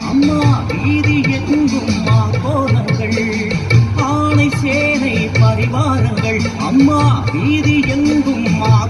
அம்மா வீதி எங்கும் மா கோலங்கள் ஆணை சேனை பரிவாரங்கள். அம்மா வீதி எங்கும் மா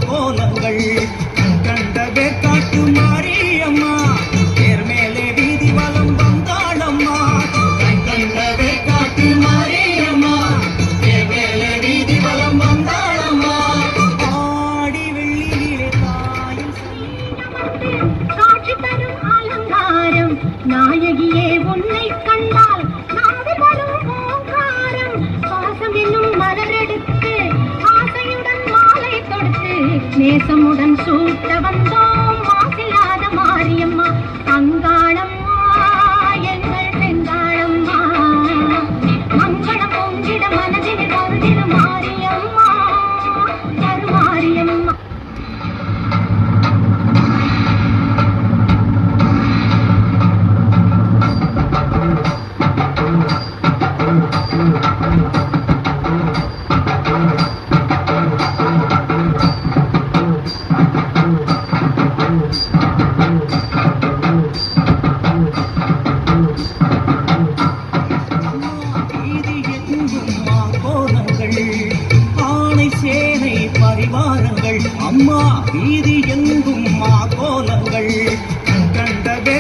நாயகியே உன்னை கண்டால் நாடுகளும் பூங்காரம். சுவாசம் என்னும் மலரெடுத்து ஆசையுடன் மாலை தொடுத்து நேசமுடன் சூட்ட வந்தோம். மாசில்லாத மாரியம்மா அங்காளம் மங்களம் பொங்கிட மனதில் கருதின மாரியம்மா. வீதி எங்கும் மாகோலங்கள் கண்டவே